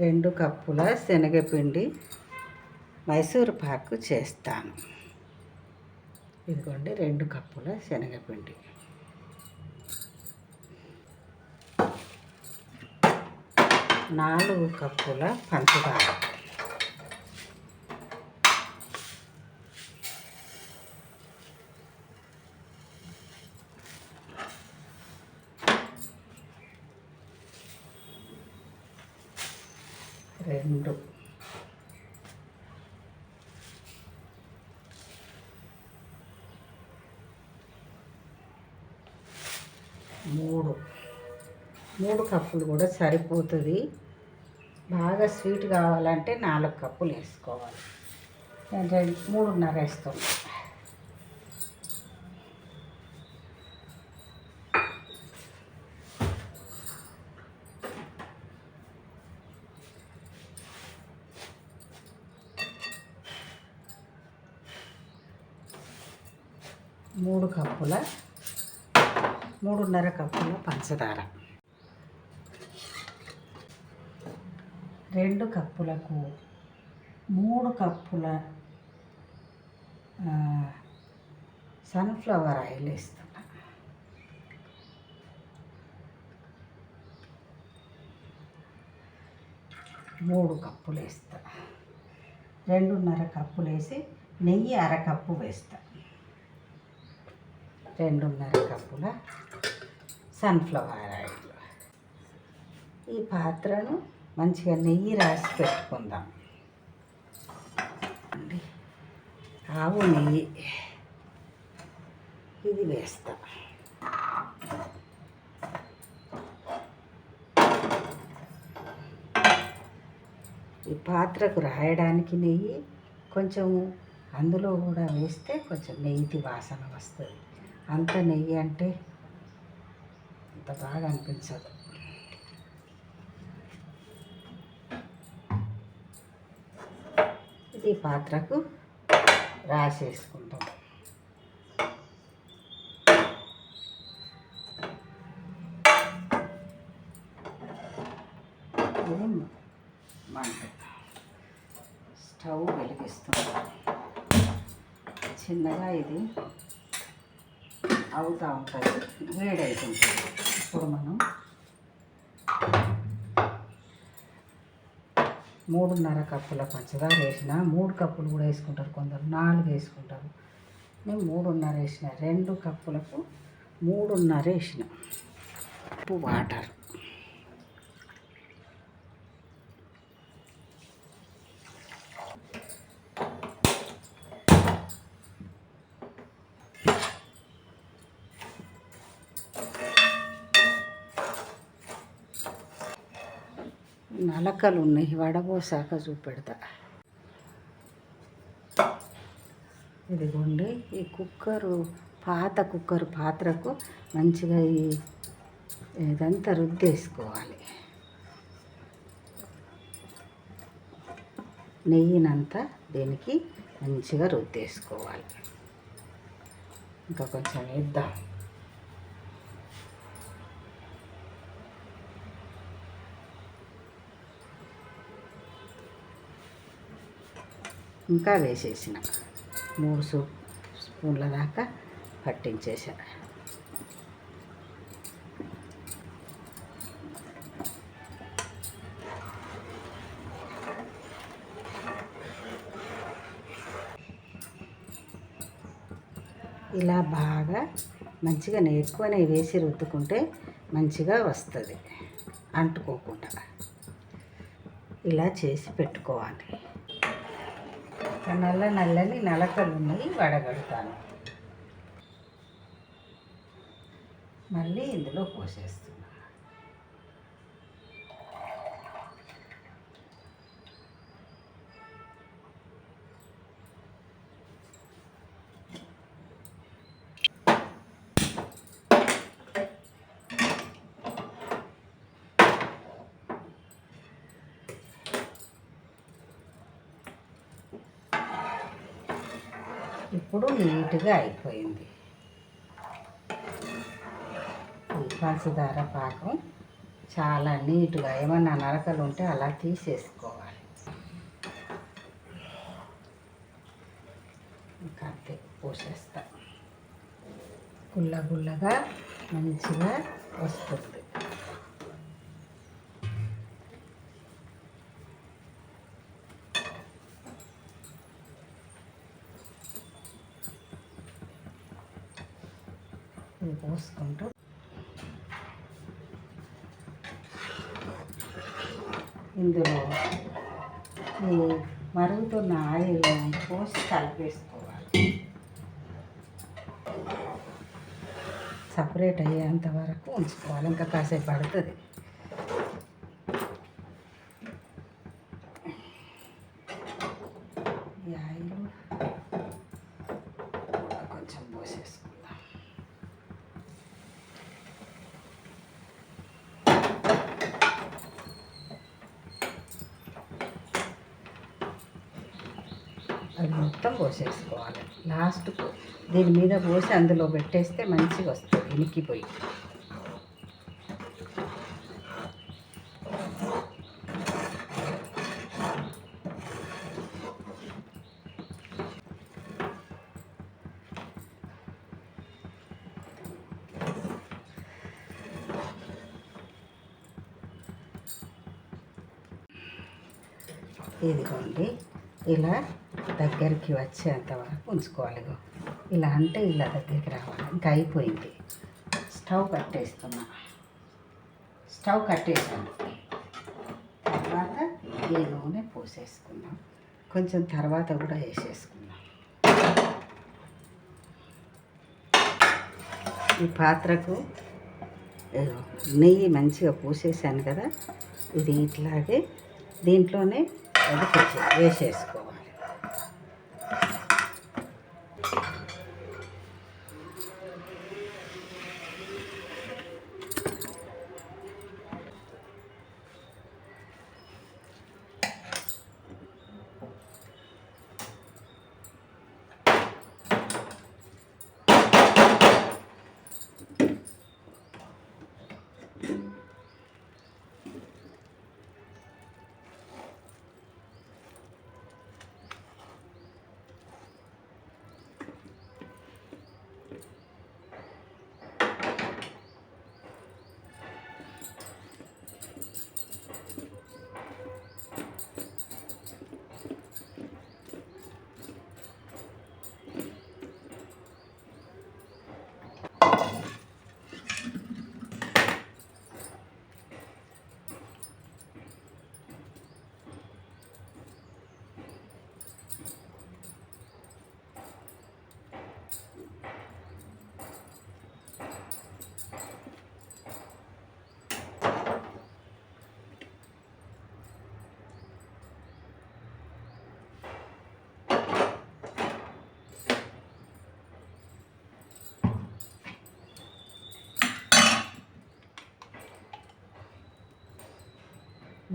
రెండు కప్పుల శనగపిండి మైసూర్ పాకు చేస్తాను. ఇదిగోండి రెండు కప్పుల శనగపిండి. నాలుగు కప్పుల పంచదార. రెండు. మూడు. మూడు కప్పులు కూడా సరిపోతుంది. బాగా స్వీట్ కావాలంటే నాలుగు కప్పులు వేసుకోవాలి. మూడున్నర వేస్తాను మూడు కప్పుల మూడున్నర కప్పుల పంచదార. రెండు కప్పులకు మూడు కప్పుల సన్ఫ్లవర్ ఆయిల్ వేస్తున్నా. మూడు కప్పులు వేస్తా. రెండున్నర కప్పులు వేసి నెయ్యి అరకప్పు వేస్తా. రెండున్నర కప్పుల సన్ఫ్లవర్ ఆయిల్. ఈ పాత్రను మంచిగా నెయ్యి రాసి పెట్టుకుందాం. అండి. ఆవు నెయ్యి. ఇది వేస్తా. ఈ పాత్రకు రాయడానికి నెయ్యి కొంచెం అందులో కూడా వేస్తే కొంచెం నెయ్యి వాసన వస్తుంది. అంత నెయ్యి అంటే అంత బాగా అనిపించదు. ఇది పాత్రకు రాసేసుకుంటాం మంట? స్టవ్ వెలిగిస్తుంది చిన్నగా ఇది అవుతూ ఉంటుంది వేడవుతుంటుంది ఇప్పుడు మనం మూడున్నర కప్పుల పంచదార వేసిన మూడు కప్పులు కూడా వేసుకుంటారు కొందరు. నాలుగు వేసుకుంటారు. నేను మూడున్నర వేసిన. రెండు కప్పులకు మూడున్నర వేసిన. ఉప్పు వాటర్. నలకలు ఉన్నాయి వడబోసాక చూపెడతా. ఇదిగోండి ఈ కుక్కరు పాత కుక్కర్ పాత్రకు మంచిగా ఈ ఇదంతా రుద్దేసుకోవాలి. నెయ్యినంతా దీనికి మంచిగా రుద్దేసుకోవాలి. ఇంకా కొంచెం వేద్దాం. ఇంకా వేసేసిన. మూడు సూ స్పూన్ల దాకా పట్టించేసా. ఇలా బాగా మంచిగా ఎక్కువనే వేసి రుద్దుకుంటే మంచిగా వస్తుంది. అంటుకోకుండా. ఇలా చేసి పెట్టుకోవాలి. నల్ల నల్లని నలకలు ఉన్నాయి వడగడతాను. మళ్ళీ ఇందులో పోసేస్తాను ఇప్పుడు నీట్గా అయిపోయింది. పంచదార పాకం చాలా నీట్గా ఏమన్నా నరకలు ఉంటే అలా తీసేసుకోవాలి. ఇంకా అంతే పోసేస్తా. గుల్ల గుల్లగా మంచిగా వస్తుంది ఇది పోసుకుంటూ ఇందులో ఈ మరుగుతున్న ఆయిల్ పోసి కలిపేసుకోవాలి. సపరేట్ అయ్యేంత వరకు ఉంచుకోవాలి. ఇంకా కాసేపు పడుతుంది ఈ ఆయిల్ కూడా కొంచెం పోసేసుకుందాం అది మొత్తం పోసేసుకోవాలి. లాస్ట్కు దీని మీద పోసి అందులో పెట్టేస్తే మంచిగా వస్తుంది ఇనికిపోయి ఇదిగోండి ఇలా దగ్గరికి వచ్చేంత వరకు ఉంచుకోవాలి ఇలా అంటే ఇలా దగ్గరికి రావాలి. ఇంకా అయిపోయింది. స్టవ్ కట్టేస్తున్నా. స్టవ్ కట్టేసాను తర్వాత ఈ నూనె పోసేసుకున్నాం. కొంచెం తర్వాత కూడా వేసేసుకున్నాం. ఈ పాత్రకు నెయ్యి మంచిగా పూసేసాను కదా. ఇది ఇట్లాగే దీంట్లోనే అది వేసేసుకో.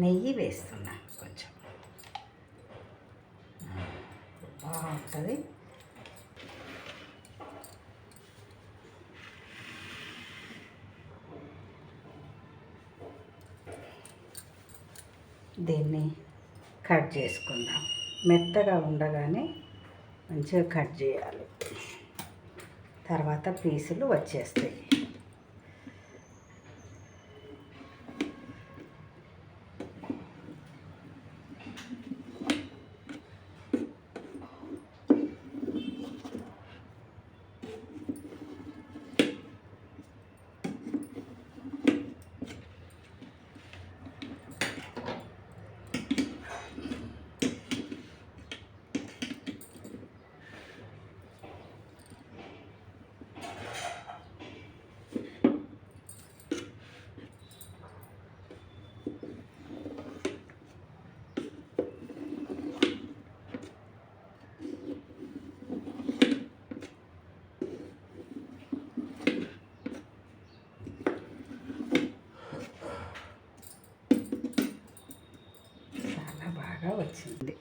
నెయ్యి వేస్తున్నాను కొంచెం. బాగుంటుంది. దీన్ని కట్ చేసుకుందాం. మెత్తగా ఉండగానే మంచిగా కట్ చేయాలి. తర్వాత పీసులు వచ్చేస్తాయి. బాగా వచ్చింది.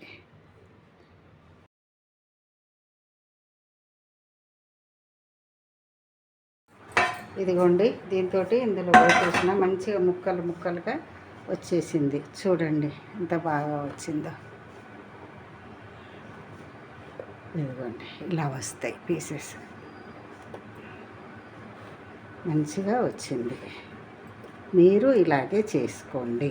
ఇదిగోండి దీంతో ఇందులో వేసేసిన మంచిగా ముక్కలు ముక్కలుగా వచ్చేసింది. చూడండి ఎంత బాగా వచ్చిందో. ఇదిగోండి ఇలా వస్తాయి పీసెస్. మంచిగా వచ్చింది. మీరు ఇలాగే చేసుకోండి.